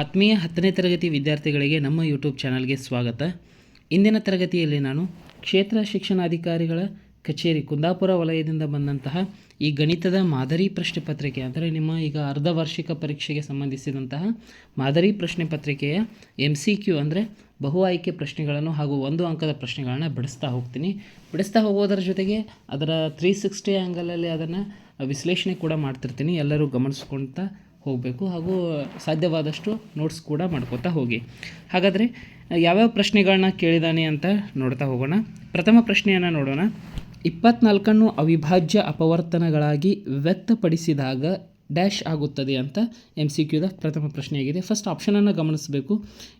ಆತ್ಮೀಯ ಹತ್ತನೇ ತರಗತಿ ವಿದ್ಯಾರ್ಥಿಗಳಿಗೆ ನಮ್ಮ ಯೂಟ್ಯೂಬ್ ಚಾನಲ್ಗೆ ಸ್ವಾಗತ. ಇಂದಿನ ತರಗತಿಯಲ್ಲಿ ನಾನು ಕ್ಷೇತ್ರ ಶಿಕ್ಷಣಾಧಿಕಾರಿಗಳ ಕಚೇರಿ ಕುಂದಾಪುರ ವಲಯದಿಂದ ಬಂದಂತಹ ಈ ಗಣಿತದ ಮಾದರಿ ಪ್ರಶ್ನೆ ಪತ್ರಿಕೆ, ಅಂದರೆ ನಿಮ್ಮ ಈಗ ಅರ್ಧ ವಾರ್ಷಿಕ ಪರೀಕ್ಷೆಗೆ ಸಂಬಂಧಿಸಿದಂತಹ ಮಾದರಿ ಪ್ರಶ್ನೆ ಪತ್ರಿಕೆಯ ಎಂ ಸಿ ಕ್ಯೂ ಅಂದರೆ ಬಹು ಆಯ್ಕೆ ಪ್ರಶ್ನೆಗಳನ್ನು ಹಾಗೂ ಒಂದು ಅಂಕದ ಪ್ರಶ್ನೆಗಳನ್ನು ಬಿಡಿಸ್ತಾ ಹೋಗ್ತೀನಿ. ಬಿಡಿಸ್ತಾ ಹೋಗೋದರ ಜೊತೆಗೆ ಅದರ ತ್ರೀ ಸಿಕ್ಸ್ಟಿ ಆ್ಯಂಗಲಲ್ಲಿ ಅದನ್ನು ವಿಶ್ಲೇಷಣೆ ಕೂಡ ಮಾಡ್ತಿರ್ತೀನಿ. ಎಲ್ಲರೂ ಗಮನಿಸ್ಕೊಳ್ತಾ ಹೋಗಬೇಕು ಹಾಗೂ ಸಾಧ್ಯವಾದಷ್ಟು ನೋಟ್ಸ್ ಕೂಡ ಮಾಡ್ಕೋತಾ ಹೋಗಿ. ಹಾಗಾದರೆ, ಯಾವ್ಯಾವ ಪ್ರಶ್ನೆಗಳನ್ನ ಕೇಳಿದ್ದಾನೆ ಅಂತ ನೋಡ್ತಾ ಹೋಗೋಣ. ಪ್ರಥಮ ಪ್ರಶ್ನೆಯನ್ನು ನೋಡೋಣ. ಇಪ್ಪತ್ನಾಲ್ಕನ್ನು ಅವಿಭಾಜ್ಯ ಅಪವರ್ತನಗಳಾಗಿ ವ್ಯಕ್ತಪಡಿಸಿದಾಗ ಡ್ಯಾಶ್ ಆಗುತ್ತದೆ ಅಂತ ಎಂ ಸಿ ಕ್ಯೂದ ಪ್ರಥಮ ಪ್ರಶ್ನೆಯಾಗಿದೆ. ಫಸ್ಟ್ ಆಪ್ಷನನ್ನು ಗಮನಿಸಬೇಕು.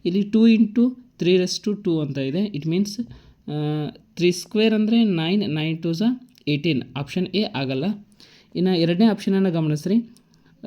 ಇಲ್ಲಿ two into three raise to two ಅಂತ ಇದೆ. ಇಟ್ ಮೀನ್ಸ್ ತ್ರೀ ಸ್ಕ್ವೇರ್ ಅಂದರೆ nine nine to ಝ eighteen option A ಆಗಲ್ಲ. ಇನ್ನು ಎರಡನೇ ಆಪ್ಷನನ್ನು ಗಮನಿಸ್ರಿ.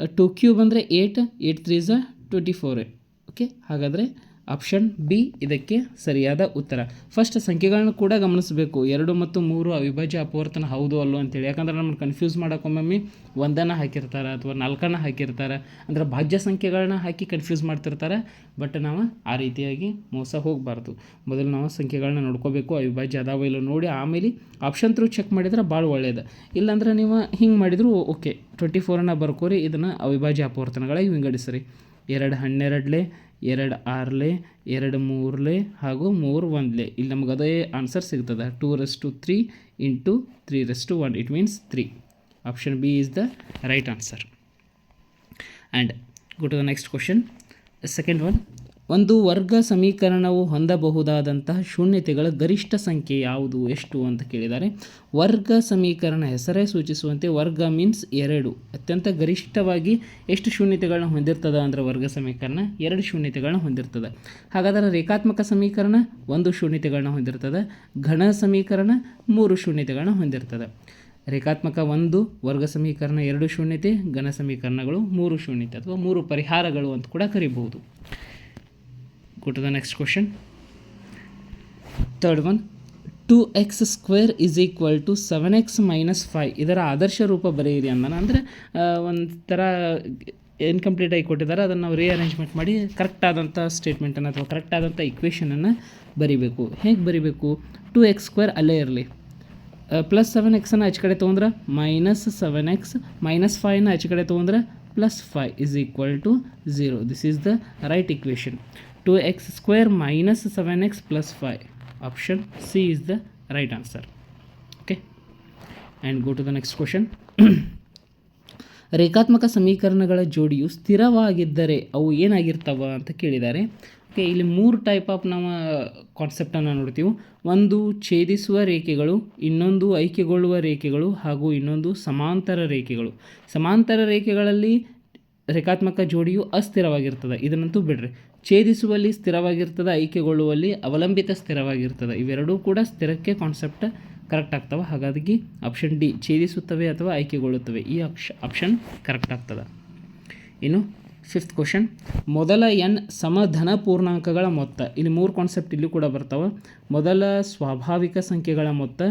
ಟು ಕ್ಯೂಬ್ ಅಂದರೆ eight eight three ಝ twenty four okay ಹಾಗಾದರೆ ಆಪ್ಷನ್ ಬಿ, ಇದಕ್ಕೆ ಸರಿಯಾದ ಉತ್ತರ. ಫಸ್ಟ್, ಸಂಖ್ಯೆಗಳನ್ನು ಕೂಡ ಗಮನಿಸಬೇಕು. ಎರಡು ಮತ್ತು ಮೂರು ಅವಿಭಾಜ್ಯ ಅಪವರ್ತನ ಹೌದು, ಅಲ್ಲೋ ಅಂತೇಳಿ. ಯಾಕಂದ್ರೆ ನಮ್ಮನ್ನು ಕನ್ಫ್ಯೂಸ್ ಮಾಡೋಕ್ಕೊಮ್ಮೆ ಒಂದನ್ನು ಹಾಕಿರ್ತಾರೆ ಅಥವಾ ನಾಲ್ಕನ್ನು ಹಾಕಿರ್ತಾರೆ. ಅಂದ್ರೆ ಭಾಜ್ಯ ಸಂಖ್ಯೆಗಳನ್ನ ಹಾಕಿ ಕನ್ಫ್ಯೂಸ್ ಮಾಡ್ತಿರ್ತಾರೆ. ಬಟ್ ನಾವು ಆ ರೀತಿಯಾಗಿ ಮೋಸ ಹೋಗಬಾರ್ದು. ಮೊದಲು ನಾವು ಸಂಖ್ಯೆಗಳನ್ನ ನೋಡ್ಕೋಬೇಕು. ಅವಿಭಾಜ್ಯ ಅದಾವ ಇಲ್ಲೋ ನೋಡಿ. ಆಮೇಲೆ ಆಪ್ಷನ್ ತ್ರೂ ಚೆಕ್ ಮಾಡಿದ್ರೆ ಭಾಳ ಒಳ್ಳೆಯದು ಇಲ್ಲಾಂದ್ರೆ ನೀವು ಹಿಂಗೆ ಮಾಡಿದ್ರು ಓಕೆ. ಟ್ವೆಂಟಿ ಫೋರನ್ನು ಬರ್ಕೋರಿ. ಇದನ್ನು ಅವಿಭಾಜ್ಯ ಅಪವರ್ತನಗಳಾಗಿ ವಿಂಗಡಿಸ್ರಿ. ಎರಡು ಹನ್ನೆರಡಲೆ ಎರಡು ಆರ್ಲೆ, ಎರಡು ಮೂರ್ಲೆ ಹಾಗೂ ಮೂರು ಒಂದ್ಲೆ ಇಲ್ಲಿ ನಮ್ಗೆ ಅದೇ ಆನ್ಸರ್ ಸಿಗ್ತದೆ. Two raise to three into three raise to one it means three option B is the right answer and go to the next question second one ಒಂದು ವರ್ಗ ಸಮೀಕರಣವು ಹೊಂದಬಹುದಾದಂತಹ ಶೂನ್ಯತೆಗಳ ಗರಿಷ್ಠ ಸಂಖ್ಯೆ ಯಾವುದು, ಎಷ್ಟು ಅಂತ ಕೇಳಿದ್ದಾರೆ. ವರ್ಗ ಸಮೀಕರಣ ಹೆಸರೇ ಸೂಚಿಸುವಂತೆ ವರ್ಗ ಮೀನ್ಸ್ ಎರಡು. ಅತ್ಯಂತ ಗರಿಷ್ಠವಾಗಿ ಎಷ್ಟು ಶೂನ್ಯತೆಗಳನ್ನ ಹೊಂದಿರ್ತದೆ ಅಂದರೆ ವರ್ಗ ಸಮೀಕರಣ? ಎರಡು ಶೂನ್ಯತೆಗಳನ್ನ ಹೊಂದಿರ್ತದೆ. ಹಾಗಾದರೆ ರೇಖಾತ್ಮಕ ಸಮೀಕರಣ ಒಂದು ಶೂನ್ಯತೆಗಳನ್ನ ಹೊಂದಿರ್ತದೆ. ಘನ ಸಮೀಕರಣ ಮೂರು ಶೂನ್ಯತೆಗಳನ್ನ ಹೊಂದಿರ್ತದೆ. ರೇಖಾತ್ಮಕ ಒಂದು, ವರ್ಗ ಸಮೀಕರಣ ಎರಡು ಶೂನ್ಯತೆ, ಘನ ಸಮೀಕರಣಗಳು ಮೂರು ಶೂನ್ಯತೆ ಅಥವಾ ಮೂರು ಪರಿಹಾರಗಳು ಅಂತ ಕೂಡ ಕರಿಬಹುದು. Go to the next question. Third one 2x square is equal to seven X minus five ಇದರ ಆದರ್ಶ ರೂಪ ಬರೆಯಿರಿ ಅಂದಾನ ಅಂದರೆ ಒಂಥರ ಇನ್ಕಂಪ್ಲೀಟ್ ಆಗಿ ಕೊಟ್ಟಿದ್ದಾರೆ. ಅದನ್ನು ನಾವು ರೀಅರೇಂಜ್ಮೆಂಟ್ ಮಾಡಿ ಕರೆಕ್ಟ್ ಆದಂಥ ಸ್ಟೇಟ್ಮೆಂಟನ್ನು ಅಥವಾ ಕರೆಕ್ಟ್ ಆದಂಥ ಇಕ್ವೇಷನನ್ನು ಬರಿಬೇಕು. ಹೇಗೆ ಬರಿಬೇಕು? ಟು ಎಕ್ಸ್ ಸ್ಕ್ವೇರ್ ಅಲ್ಲೇ ಇರಲಿ. ಪ್ಲಸ್ ಸೆವೆನ್ ಎಕ್ಸನ್ನು ಆಚೆ ಕಡೆ ತೊಗೊಂಡ್ರೆ ಮೈನಸ್ ಸೆವೆನ್ ಎಕ್ಸ್ ಮೈನಸ್ ಫೈವ್ನ ಆಚೆ ಕಡೆ ತೊಗೊಂಡ್ರೆ plus five is equal to zero this is the right equation 2x minus seven 7x plus 5 option C is the right answer okay and go to the next question ರೇಖಾತ್ಮಕ ಸಮೀಕರಣಗಳ ಜೋಡಿಯು ಸ್ಥಿರವಾಗಿದ್ದರೆ ಅವು ಏನಾಗಿರ್ತವೆ ಅಂತ ಕೇಳಿದ್ದಾರೆ. Okay ಇಲ್ಲಿ ಮೂರು ಟೈಪ್ ಆಫ್ ನಾವು ಕಾನ್ಸೆಪ್ಟನ್ನು ನೋಡ್ತೀವಿ. ಒಂದು ಛೇದಿಸುವ ರೇಖೆಗಳು, ಇನ್ನೊಂದು ಐಕ್ಯಗೊಳ್ಳುವ ರೇಖೆಗಳು ಹಾಗೂ ಇನ್ನೊಂದು ಸಮಾಂತರ ರೇಖೆಗಳು. ಸಮಾಂತರ ರೇಖೆಗಳಲ್ಲಿ ರೇಖಾತ್ಮಕ ಜೋಡಿಯು ಅಸ್ಥಿರವಾಗಿರ್ತದೆ. ಇದನ್ನಂತೂ ಬಿಡ್ರಿ. ಛೇದಿಸುವಲ್ಲಿ ಸ್ಥಿರವಾಗಿರ್ತದೆ, ಆಯ್ಕೆಗೊಳ್ಳುವಲ್ಲಿ ಅವಲಂಬಿತ ಸ್ಥಿರವಾಗಿರ್ತದೆ. ಇವೆರಡೂ ಕೂಡ ಸ್ಥಿರಕ್ಕೆ ಕಾನ್ಸೆಪ್ಟ್ ಕರೆಕ್ಟ್ ಆಗ್ತವೆ. ಹಾಗಾಗಿ ಆಪ್ಷನ್ ಡಿ ಛೇದಿಸುತ್ತವೆ ಅಥವಾ ಆಯ್ಕೆಗೊಳ್ಳುತ್ತವೆ. ಈ ಆಪ್ಷ ಆಪ್ಷನ್ ಕರೆಕ್ಟ್ ಆಗ್ತದೆ. ಇನ್ನು ಫಿಫ್ತ್ ಕ್ವಶನ್ ಮೊದಲ ಎನ್ ಸಮಧನ ಪೂರ್ಣಾಂಕಗಳ ಮೊತ್ತ. ಇಲ್ಲಿ ಮೂರು ಕಾನ್ಸೆಪ್ಟ್ ಇಲ್ಲಿ ಕೂಡ ಬರ್ತಾವೆ. ಮೊದಲ ಸ್ವಾಭಾವಿಕ ಸಂಖ್ಯೆಗಳ ಮೊತ್ತ,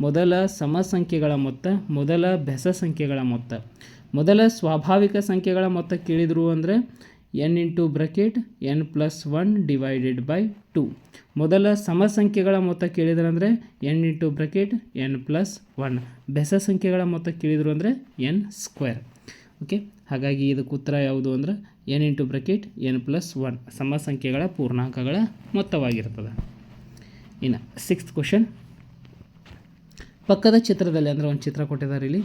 ಮೊದಲ ಸಮ ಸಂಖ್ಯೆಗಳ ಮೊತ್ತ, ಮೊದಲ ಬೆಸ ಸಂಖ್ಯೆಗಳ ಮೊತ್ತ. ಮೊದಲ ಸ್ವಾಭಾವಿಕ ಸಂಖ್ಯೆಗಳ ಮೊತ್ತ ಕೇಳಿದರು ಅಂದರೆ N into bracket N plus one divided by two ಮೊದಲ ಸಮ ಸಂಖ್ಯೆಗಳ ಮೊತ್ತ ಕೇಳಿದ್ರು ಅಂದರೆ N into bracket N plus one ಬೆಸ ಸಂಖ್ಯೆಗಳ ಮೊತ್ತ ಕೇಳಿದರು ಅಂದರೆ ಎನ್ ಸ್ಕ್ವೇರ್ ಓಕೆ ಹಾಗಾಗಿ ಇದಕ್ಕೆ ಉತ್ತರ ಯಾವುದು ಅಂದರೆ n into bracket n plus one ಸಮ ಸಂಖ್ಯೆಗಳ ಪೂರ್ಣಾಂಕಗಳ ಮೊತ್ತವಾಗಿರ್ತದೆ. ಇನ್ನು ಸಿಕ್ಸ್ತ್ ಕ್ವಶನ್ ಪಕ್ಕದ ಚಿತ್ರದಲ್ಲಿ ಅಂದರೆ ಒಂದು ಚಿತ್ರ ಕೊಟ್ಟಿದ್ದಾರೆ ಇಲ್ಲಿ.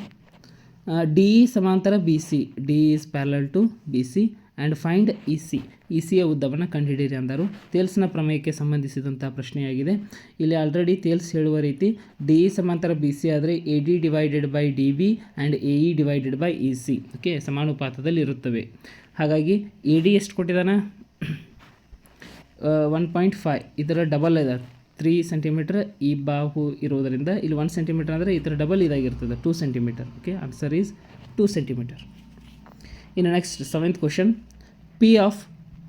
ಡಿ ಸಮಾಂತರ B C D is parallel to B C and find E C E ಸಿಯ ಉದ್ದವನ್ನು ಕಂಡುಹಿಡಿಯಿರಿ ಅಂದರು. ತೇಲ್ಸ್ನ ಪ್ರಮೇಯಕ್ಕೆ ಸಂಬಂಧಿಸಿದಂಥ ಪ್ರಶ್ನೆಯಾಗಿದೆ. ಇಲ್ಲಿ ಆಲ್ರೆಡಿ ತೇಲ್ಸ್ ಹೇಳುವ ರೀತಿ ಡಿ ಇ ಸಮಾಂತರ ಬಿ ಸಿ ಆದರೆ A D divided by D B and A E divided by E C okay ಸಮಾನುಪಾತದಲ್ಲಿ ಇರುತ್ತವೆ. ಹಾಗಾಗಿ ಎ ಡಿ ಎಷ್ಟು ಕೊಟ್ಟಿದ್ದಾನೆ? ಒನ್ ಪಾಯಿಂಟ್ ಫೈವ್ ಇದರ ಡಬಲ್ ಇದೆ. ತ್ರೀ ಸೆಂಟಿಮೀಟರ್ ಈ ಬಾಹು ಇರುವುದರಿಂದ ಇಲ್ಲಿ ಒನ್ ಸೆಂಟಿಮೀಟರ್ ಅಂದರೆ ಥರ double ಇದಾಗಿರ್ತದೆ. Two centimetre okay answer is two centimetre ಇನ್ನು next seventh question P of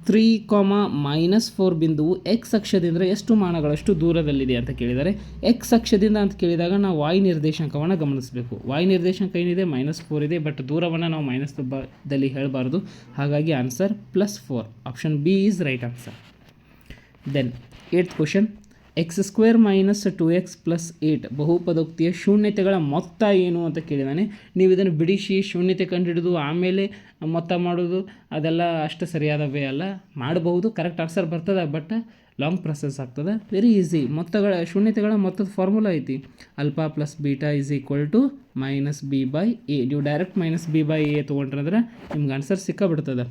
three comma minus four ಬಿಂದುವು ಎಕ್ಸ್ ಅಕ್ಷದಿಂದ ಎಷ್ಟು ಮಾನಗಳಷ್ಟು ದೂರದಲ್ಲಿದೆ ಅಂತ ಕೇಳಿದ್ದಾರೆ ಎಕ್ಸ್ ಅಕ್ಷದಿಂದ ಅಂತ ಕೇಳಿದಾಗ ನಾವು ವಾಯ್ ನಿರ್ದೇಶಾಂಕವನ್ನು ಗಮನಿಸಬೇಕು. ವಾಯ್ ನಿರ್ದೇಶಾಂಕ ಏನಿದೆ? ಮೈನಸ್ ಫೋರ್ ಇದೆ ಬಟ್ ದೂರವನ್ನು ನಾವು ಮೈನಸ್ ದಲ್ಲಿ ಹೇಳಬಾರ್ದು. ಹಾಗಾಗಿ answer plus four option B is right answer then eighth question x square minus two x plus eight ಬಹುಪದೋಕ್ತಿಯ ಶೂನ್ಯತೆಗಳ ಮೊತ್ತ ಏನು ಅಂತ ಕೇಳಿದಾನೆ. ನೀವು ಇದನ್ನು ಬಿಡಿಸಿ ಶೂನ್ಯತೆ ಕಂಡುಹಿಡಿದು ಆಮೇಲೆ ಮೊತ್ತ ಮಾಡೋದು ಅದೆಲ್ಲ ಅಷ್ಟು ಸರಿಯಾದ ವೇ ಅಲ್ಲ. ಮಾಡಬಹುದು ಕರೆಕ್ಟ್ ಆನ್ಸರ್ ಬರ್ತದೆ ಬಟ್ ಲಾಂಗ್ ಪ್ರೊಸೆಸ್ ಆಗ್ತದೆ. ವೆರಿ ಈಸಿ ಮೊತ್ತಗಳ, ಶೂನ್ಯತೆಗಳ ಮೊತ್ತದ ಫಾರ್ಮುಲಾ ಐತಿ. Alpha plus beta is equal to minus b by a ನೀವು direct minus b by a ತೊಗೊಂಡ್ರಂದ್ರೆ ನಿಮ್ಗೆ answer ಸಿಕ್ಕಾಬಿಡ್ತದೆ.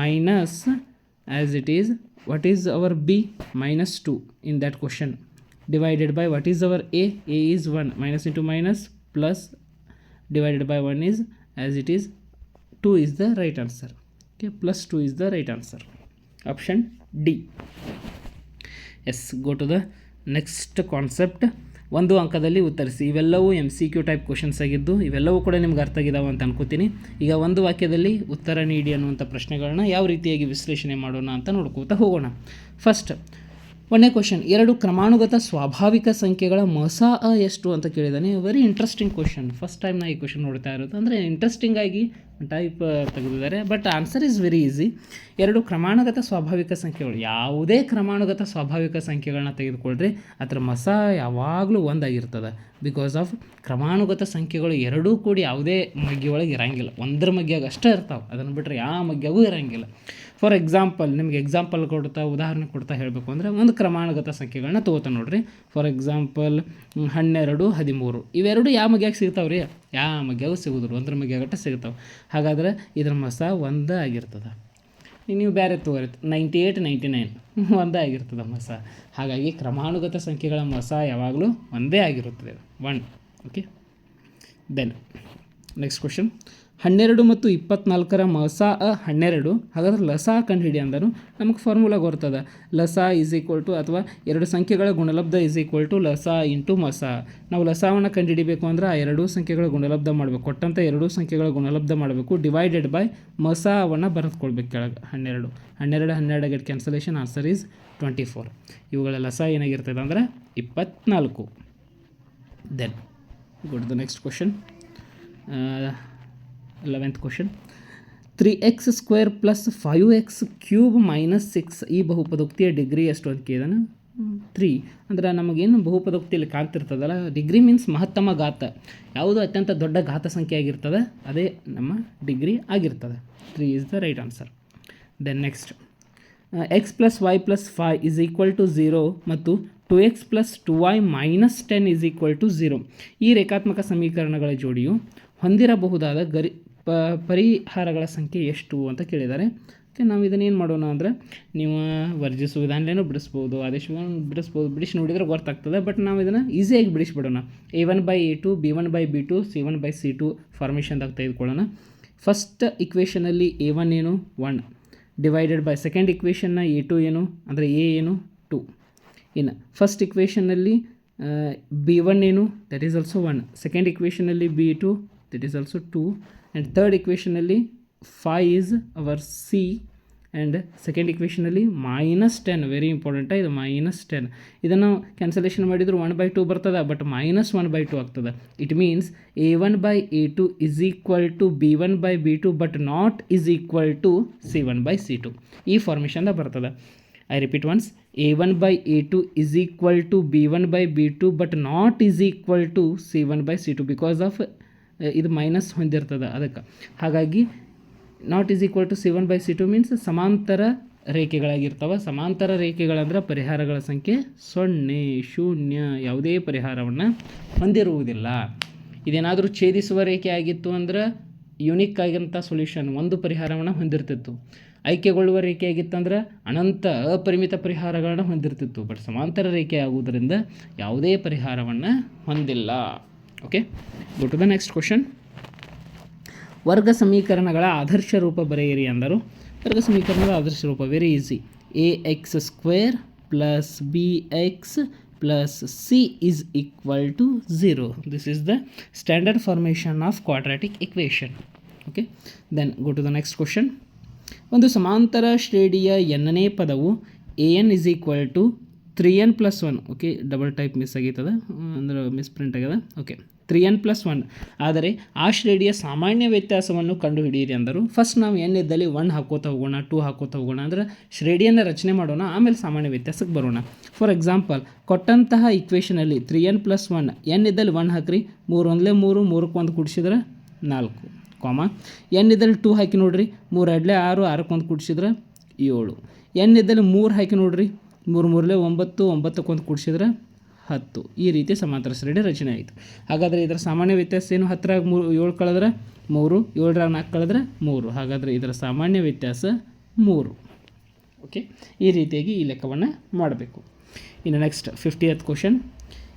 Minus as it is what is our b minus 2 in that question? Divided by what is our a? A is 1 minus into minus plus divided by 1 is as it is 2 is the right answer. Okay plus 2 is the right answer. Option d. Yes go to the next concept. ಒಂದು ಅಂಕದಲ್ಲಿ ಉತ್ತರಿಸಿ. ಇವೆಲ್ಲವೂ M C Q type questions ಆಗಿದ್ದು, ಇವೆಲ್ಲವೂ ಕೂಡ ನಿಮ್ಗೆ ಅರ್ಥ ಆಗಿದಾವೆ ಅಂತ ಅನ್ಕೋತೀನಿ. ಈಗ ಒಂದು ವಾಕ್ಯದಲ್ಲಿ ಉತ್ತರ ನೀಡಿ ಅನ್ನುವಂಥ ಪ್ರಶ್ನೆಗಳನ್ನ ಯಾವ ರೀತಿಯಾಗಿ ವಿಶ್ಲೇಷಣೆ ಮಾಡೋಣ ಅಂತ ನೋಡ್ಕೋತಾ ಹೋಗೋಣ. ಫಸ್ಟ್ ಒಂದನೇ ಕ್ವಶನ್ ಎರಡು ಕ್ರಮಾನುಗತ ಸ್ವಾಭಾವಿಕ ಸಂಖ್ಯೆಗಳ ಮಸ ಅ ಎಷ್ಟು ಅಂತ ಕೇಳಿದಾನೆ. Very interesting question first time ನಾ ಈ ಕ್ವಶನ್ ನೋಡ್ತಾ ಇರೋದು. ಅಂದರೆ ಇಂಟ್ರೆಸ್ಟಿಂಗ್ ಆಗಿ ಟೈಪ್ ತೆಗೆದಿದ್ದಾರೆ. But answer is very easy ಎರಡು ಕ್ರಮಾನುಗತ ಸ್ವಾಭಾವಿಕ ಸಂಖ್ಯೆಗಳು. ಯಾವುದೇ ಕ್ರಮಾನುಗತ ಸ್ವಾಭಾವಿಕ ಸಂಖ್ಯೆಗಳನ್ನ ತೆಗೆದುಕೊಳ್ಳ್ರಿ ಅದರ ಮಸ ಯಾವಾಗಲೂ ಒಂದಾಗಿರ್ತದೆ ಬಿಕಾಸ್ ಆಫ್ ಕ್ರಮಾನುಗತ ಸಂಖ್ಯೆಗಳು ಎರಡೂ ಕೂಡಿ ಯಾವುದೇ ಮಗ್ಗಿ ಒಳಗೆ ಇರಂಗಿಲ್ಲ. ಒಂದರ ಮಗ್ಗಿಯಾಗ ಅಷ್ಟೇ ಇರ್ತಾವೆ. ಅದನ್ನು ಬಿಟ್ಟರೆ ಯಾವ ಮಗ್ಗಿಯಾಗೂ ಇರಂಗಿಲ್ಲ. ಫಾರ್ ಎಕ್ಸಾಂಪಲ್ ನಿಮಗೆ ಎಕ್ಸಾಂಪಲ್ ಕೊಡ್ತಾ, ಉದಾಹರಣೆ ಕೊಡ್ತಾ ಹೇಳಬೇಕು ಅಂದರೆ ಒಂದು ಕ್ರಮಾನುಗತ ಸಂಖ್ಯೆಗಳನ್ನ ತೊಗೋತಾ ನೋಡ್ರಿ. ಫಾರ್ ಎಕ್ಸಾಂಪಲ್ ಹನ್ನೆರಡು, ಹದಿಮೂರು. ಇವೆರಡು ಯಾವ ಮಗ್ಯಾಗ ಸಿಗ್ತಾವೆ ರೀ ಯಾವ ಮಗ್ಯಾಗೂ ಸಿಗೋದ್ರು ಒಂದ್ರ ಮಗ್ಯಾಗಟ್ಟ ಸಿಗ್ತಾವೆ. ಹಾಗಾದ್ರೆ ಇದ್ರ ಮಸ ಒಂದೇ ಆಗಿರ್ತದೆ. ನೀವು ಬೇರೆ ತಗೋರಿ. ನೈಂಟಿ ಏಯ್ಟ್ ನೈಂಟಿ ನೈನ್ ಒಂದೇ ಆಗಿರ್ತದೆ ಮಸ. ಹಾಗಾಗಿ ಕ್ರಮಾನುಗತ ಸಂಖ್ಯೆಗಳ ಮಸ ಯಾವಾಗಲೂ ಒಂದೇ ಆಗಿರುತ್ತದೆ. One okay then next question ಹನ್ನೆರಡು ಮತ್ತು ಇಪ್ಪತ್ನಾಲ್ಕರ ಮಸ ಅ ಹನ್ನೆರಡು. ಹಾಗಾದ್ರೆ ಲಸ ಕಂಡುಹಿಡಿ ಅಂದರು ನಮಗೆ ಫಾರ್ಮುಲಾ ಗೊರ್ತದೆ. ಲಸ ಈಸ್ ಈಕ್ವಲ್ ಟು ಅಥವಾ ಎರಡು ಸಂಖ್ಯೆಗಳ ಗುಣಲಬ್ಧ ಈಸ್ ಈಕ್ವಲ್ ಟು ಲಸ ಇಂಟು ಮಸ. ನಾವು ಲಸವನ್ನು ಕಂಡುಹಿಡಿಬೇಕು ಅಂದ್ರೆ ಆ ಎರಡು ಸಂಖ್ಯೆಗಳ ಗುಣಲಬ್ಧ ಮಾಡಬೇಕು. ಕೊಟ್ಟಂಥ ಎರಡು ಸಂಖ್ಯೆಗಳ ಗುಣಲಬ್ಧ ಮಾಡಬೇಕು. ಡಿವೈಡೆಡ್ ಬೈ ಮಸವನ್ನು ಬರೆದುಕೊಳ್ಬೇಕು ಕೆಳಗೆ. ಹನ್ನೆರಡು. ಹನ್ನೆರಡು ಹನ್ನೆರಡು cancellation answer is twenty four ಇವುಗಳ ಲಸ ಏನಾಗಿರ್ತದೆ ಅಂದರೆ ಇಪ್ಪತ್ನಾಲ್ಕು. Then good the next question eleventh question three x square plus five x cube minus six ಈ ಬಹುಪದೋಕ್ತಿಯ ಡಿಗ್ರಿ ಎಷ್ಟು ಅಂತ ಕೇಳಿದಾನೆ? ತ್ರೀ ಅಂದ್ರೆ ನಮಗೇನು ಬಹುಪದೋಕ್ತಿಯಲ್ಲಿ ಕಾಣ್ತಿರ್ತದಲ್ಲ ಡಿಗ್ರಿ ಮೀನ್ಸ್ ಮಹತ್ತಮ ಘಾತ. ಯಾವುದು ಅತ್ಯಂತ ದೊಡ್ಡ ಘಾತ ಸಂಖ್ಯೆ ಆಗಿರ್ತದೆ, ಅದೇ ನಮ್ಮ ಡಿಗ್ರಿ ಆಗಿರ್ತದೆ. Three is the right answer then next x plus y plus five is equal to zero ಮತ್ತು two x plus two y minus ten is equal to zero ಈ ರೇಖಾತ್ಮಕ ಸಮೀಕರಣಗಳ ಜೋಡಿಯು ಹೊಂದಿರಬಹುದಾದ ಗರಿ ಪ, ಪರಿಹಾರಗಳ ಸಂಖ್ಯೆ ಎಷ್ಟು ಅಂತ ಕೇಳಿದ್ದಾರೆ. ಓಕೆ, ನಾವು ಇದನ್ನೇನು ಮಾಡೋಣ ಅಂದರೆ, ನೀವು ವರ್ಜಿಸು ವಿಧಾನಲೇನೂ ಬಿಡಿಸ್ಬೋದು ಆದೇಶವನ್ನು ಬಿಡಿಸ್ಬೋದು. ಬಿಡಿಸಿ ನೋಡಿದರೆ ಗೊತ್ತಾಗ್ತದೆ ಬಟ್ ನಾವು ಇದನ್ನು ಈಸಿಯಾಗಿ ಬಿಡಿಸ್ಬಿಡೋಣ. A one by a two b one by b two c one by c two ಫಾರ್ಮೇಷನ್ದಾಗ ತೆಗೆದುಕೊಳ್ಳೋಣ. ಫಸ್ಟ್ ಇಕ್ವೇಷನಲ್ಲಿ ಎ ಒನ್ ಏನು? ಒನ್ ಡಿವೈಡೆಡ್ ಬೈ ಸೆಕೆಂಡ್ ಇಕ್ವೇಷನ್ನ ಎ ಟು ಏನು? ಅಂದರೆ ಎ ಏನು? ಟು ಇನ್ನು ಫಸ್ಟ್ ಇಕ್ವೇಷನ್ನಲ್ಲಿ ಬಿ ಒನ್ ಏನು? That is also one second ಇಕ್ವೇಷನಲ್ಲಿ b two that is also two and third ಇಕ್ವೇಷನಲ್ಲಿ five is our c and second ಇಕ್ವೇಷನಲ್ಲಿ minus ten very important ಇದು minus ten ಇದನ್ನು cancellation ಮಾಡಿದ್ರು one by two ಬರ್ತದೆ but minus one by two ಆಗ್ತದೆ. It means A one by A two is equal to B one by B two but not is equal to C one by C two ಈ ಫಾರ್ಮೇಷನ್ದಾಗ ಬರ್ತದೆ. I repeat once A one by A two is equal to B one by B two but not is equal to C one by C two because of ಇದು minus ಹೊಂದಿರ್ತದೆ ಅದಕ್ಕೆ. ಹಾಗಾಗಿ not is equal to c one by c two means ಸಮಾಂತರ ರೇಖೆಗಳಾಗಿರ್ತವೆ. ಸಮಾಂತರ ರೇಖೆಗಳಂದ್ರೆ ಪರಿಹಾರಗಳ ಸಂಖ್ಯೆ ಸೊನ್ನೆ, ಶೂನ್ಯ, ಯಾವುದೇ ಪರಿಹಾರವನ್ನು ಹೊಂದಿರುವುದಿಲ್ಲ. ಇದೇನಾದರೂ ಛೇದಿಸುವ ರೇಖೆ ಆಗಿತ್ತು ಅಂದ್ರೆ ಯುನಿಕ್ ಆಗಿರಂಥ ಸೊಲ್ಯೂಷನ್ ಒಂದು ಪರಿಹಾರವನ್ನು ಹೊಂದಿರ್ತಿತ್ತು. ಆಯ್ಕೆಗೊಳ್ಳುವ ರೇಖೆ ಆಗಿತ್ತಂದ್ರೆ ಅನಂತ, ಅಪರಿಮಿತ ಪರಿಹಾರಗಳನ್ನು ಹೊಂದಿರ್ತಿತ್ತು. ಬಟ್ ಸಮಾಂತರ ರೇಖೆ ಆಗುವುದರಿಂದ ಯಾವುದೇ ಪರಿಹಾರವನ್ನು ಹೊಂದಿಲ್ಲ. Okay go to the next question ವರ್ಗ ಸಮೀಕರಣಗಳ ಆದರ್ಶ ರೂಪ ಬರೆಯಿರಿ ಅಂದರು. ವರ್ಗ ಸಮೀಕರಣಗಳ ಆದರ್ಶ ರೂಪ very easy a x square plus b x plus c is equal to zero this is the standard formation of quadratic equation okay then go to the next question ಒಂದು ಸಮಾಂತರ ಶ್ರೇಣಿಯ ಎನ್ನನೇ ಪದವು a n is equal to three n plus one okay double type miss ಆಗೈತದ ಅಂದ್ರೆ miss print ಆಗ್ಯದ. Okay three n plus one ಆದರೆ ಆ ಶ್ರೇಣಿಯ ಸಾಮಾನ್ಯ ವ್ಯತ್ಯಾಸವನ್ನು ಕಂಡುಹಿಡಿಯಿರಿ ಅಂದರು. ಫಸ್ಟ್ ನಾವು ಎನ್ ಇದ್ದಲ್ಲಿ ಒನ್ ಹಾಕೋತ ಹೋಗೋಣ ಟೂ ಹಾಕೋತ ಹೋಗೋಣ. ಅಂದ್ರೆ ಶ್ರೇಣಿಯನ್ನು ರಚನೆ ಮಾಡೋಣ, ಆಮೇಲೆ ಸಾಮಾನ್ಯ ವ್ಯತ್ಯಾಸಕ್ಕೆ ಬರೋಣ. ಫಾರ್ ಎಕ್ಸಾಂಪಲ್ ಕೊಟ್ಟಂತಹ ಇಕ್ವೇಷನಲ್ಲಿ three n plus one n ಇದ್ದಲ್ಲಿ ಒನ್ ಹಾಕ್ರಿ. ಮೂರು ಒಂದಲೇ ಮೂರು, ಮೂರಕ್ಕೆ ಒಂದು ಕುಡಿಸಿದ್ರೆ ನಾಲ್ಕು ಕಾಮ ಎನ್ ಇದ್ದಲ್ಲಿ ಟೂ ಹಾಕಿ ನೋಡ್ರಿ. ಮೂರು ಎರಡಲೇ ಆರು, ಆರಕ್ಕೆ ಒಂದು ಕುಡಿಸಿದ್ರೆ ಏಳು. ಎನ್ ಇದ್ದಲ್ಲಿ ಮೂರು ಹಾಕಿ ನೋಡ್ರಿ. ಮೂರು ಮೂರಲೇ ಒಂಬತ್ತು ಒಂಬತ್ತಕ್ಕೊಂದು ಕುಡಿಸಿದ್ರೆ ಹತ್ತು. ಈ ರೀತಿ ಸಮಾಂತರ ಸರಣಿ ರಚನೆ ಆಯಿತು. ಹಾಗಾದರೆ ಇದರ ಸಾಮಾನ್ಯ ವ್ಯತ್ಯಾಸ ಏನು? ಹತ್ತರಾಗ ಮೂರು, ಏಳು ಕಳೆದ್ರೆ ಮೂರು ಏಳರಾಗ ನಾಲ್ಕು ಕಳೆದ್ರೆ ಮೂರು. ಹಾಗಾದರೆ ಇದರ ಸಾಮಾನ್ಯ ವ್ಯತ್ಯಾಸ ಮೂರು. ಓಕೆ ಈ ರೀತಿಯಾಗಿ ಈ ಲೆಕ್ಕವನ್ನು ಮಾಡಬೇಕು. ಇನ್ನು ನೆಕ್ಸ್ಟ್ ಫಿಫ್ಟಿಯತ್ ಕ್ವಶನ್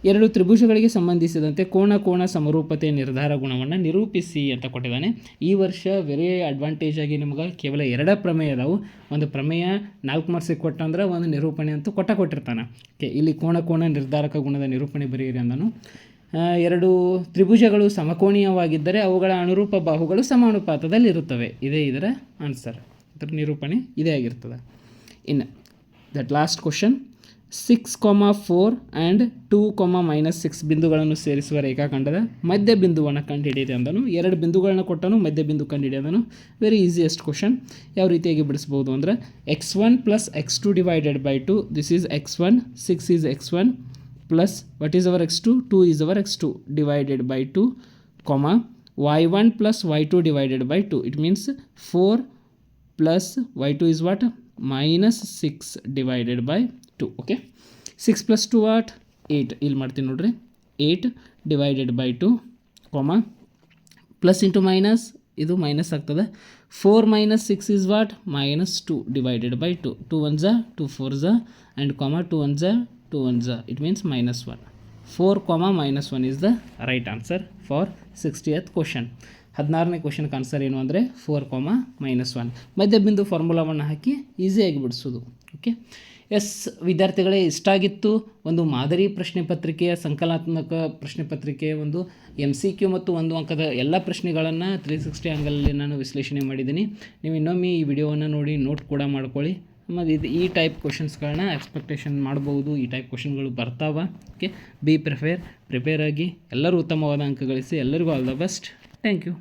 ಎರಡು ತ್ರಿಭುಜಗಳಿಗೆ ಸಂಬಂಧಿಸಿದಂತೆ ಕೋಣ ಕೋಣ ಸಮರೂಪತೆ ನಿರ್ಧಾರ ಗುಣವನ್ನು ನಿರೂಪಿಸಿ ಅಂತ ಕೊಟ್ಟಿದ್ದಾನೆ. ಈ ವರ್ಷ ವೆರಿ ಅಡ್ವಾಂಟೇಜ್ ಆಗಿ ನಿಮ್ಗೆ ಕೇವಲ ಎರಡೇ ಪ್ರಮೇಯ ಅದಾವು. ಒಂದು ಪ್ರಮೇಯ ನಾಲ್ಕು ಮಾರ್ಕ್ಸಿಗೆ ಕೊಟ್ಟಂದ್ರೆ ಒಂದು ನಿರೂಪಣೆ ಅಂತೂ ಕೊಟ್ಟ ಕೊಟ್ಟಿರ್ತಾನೆ. ಓಕೆ, ಇಲ್ಲಿ ಕೋಣ ಕೋಣ ನಿರ್ಧಾರಕ ಗುಣದ ನಿರೂಪಣೆ ಬರೆಯಿರಿ ಅಂದನು. ಎರಡು ತ್ರಿಭುಜಗಳು ಸಮಕೋಣೀಯವಾಗಿದ್ದರೆ ಅವುಗಳ ಅನುರೂಪ ಬಾಹುಗಳು ಸಮಾನುಪಾತದಲ್ಲಿ ಇರುತ್ತವೆ ಇದೇ ಇದರ ಆನ್ಸರ್ ಇದರ ನಿರೂಪಣೆ ಇದೇ ಆಗಿರ್ತದೆ. ಇನ್ನು that last question six comma four and two comma minus six ಬಿಂದುಗಳನ್ನು ಸೇರಿಸುವ ರೇಖಾಖಂಡದ ಮಧ್ಯ ಬಿಂದುವನ್ನು ಕಂಡುಹಿಡಿಯಿರಿ ಅಂದನು. ಎರಡು ಬಿಂದುಗಳನ್ನ ಕೊಟ್ಟನು, ಮಧ್ಯ ಬಿಂದು ಕಂಡುಹಿಡಿಯೋದನು ವೆರಿ ಈಸಿಯೆಸ್ಟ್ ಕ್ವಶನ್ ಯಾವ ರೀತಿಯಾಗಿ ಬಿಡಿಸ್ಬೋದು ಅಂದರೆ x one plus x two divided by two this is x one six is x one plus what is our x two two is our x two divided by two comma y1 plus y2 divided by 2 it means 4 plus y2 is what? minus 6 divided by 2 okay 6 plus 2 what 8 ಇಲ್ಲಿ ಮಾಡ್ತೀನಿ ನೋಡ್ರಿ. 8 divided by 2 comma plus into minus ಇದು minus ಆಗ್ತದೆ. Four minus six is what minus two divided by two two one ಝ two four ಝ and comma two one ಝ two one ಝ it means minus one four comma minus one is the right answer for sixtieth question ಹದಿನಾರನೇ ಕ್ವಶನ್ಗೆ answer ಏನು ಅಂದರೆ four comma minus one ಮಧ್ಯ ಬಿಂದು ಫಾರ್ಮುಲಾವನ್ನು ಹಾಕಿ ಈಸಿಯಾಗಿ ಬಿಡಿಸೋದು ಓಕೆ ಎಸ್, ವಿದ್ಯಾರ್ಥಿಗಳೇ, ಇಷ್ಟಾಗಿತ್ತು. ಒಂದು ಮಾದರಿ ಪ್ರಶ್ನೆ ಪತ್ರಿಕೆಯ ಸಂಕಲಾತ್ಮಕ ಪ್ರಶ್ನೆ ಪತ್ರಿಕೆಯ ಒಂದು ಎಂ ಸಿ ಕ್ಯೂ ಮತ್ತು ಒಂದು ಅಂಕದ ಎಲ್ಲ ಪ್ರಶ್ನೆಗಳನ್ನು ತ್ರೀ ಸಿಕ್ಸ್ಟಿ ಆ್ಯಂಗಲಲ್ಲಿ ನಾನು ವಿಶ್ಲೇಷಣೆ ಮಾಡಿದ್ದೀನಿ. ನೀವು ಇನ್ನೊಮ್ಮೆ ಈ ವಿಡಿಯೋವನ್ನು ನೋಡಿ ನೋಟ್ ಕೂಡ ಮಾಡ್ಕೊಳ್ಳಿ. ಮತ್ತು ಇದು, ಈ ಟೈಪ್ ಕ್ವಶನ್ಸ್ಗಳನ್ನ ಎಕ್ಸ್ಪೆಕ್ಟೇಷನ್ ಮಾಡ್ಬೋದು. ಈ ಟೈಪ್ ಕ್ವಶನ್ಗಳು ಬರ್ತಾವ. ಓಕೆ ಬಿ ಪ್ರಿಫೇರ್ ಪ್ರಿಪೇರ್ ಆಗಿ ಎಲ್ಲರೂ ಉತ್ತಮವಾದ ಅಂಕ ಗಳಿಸಿ ಎಲ್ಲರಿಗೂ all the best thank you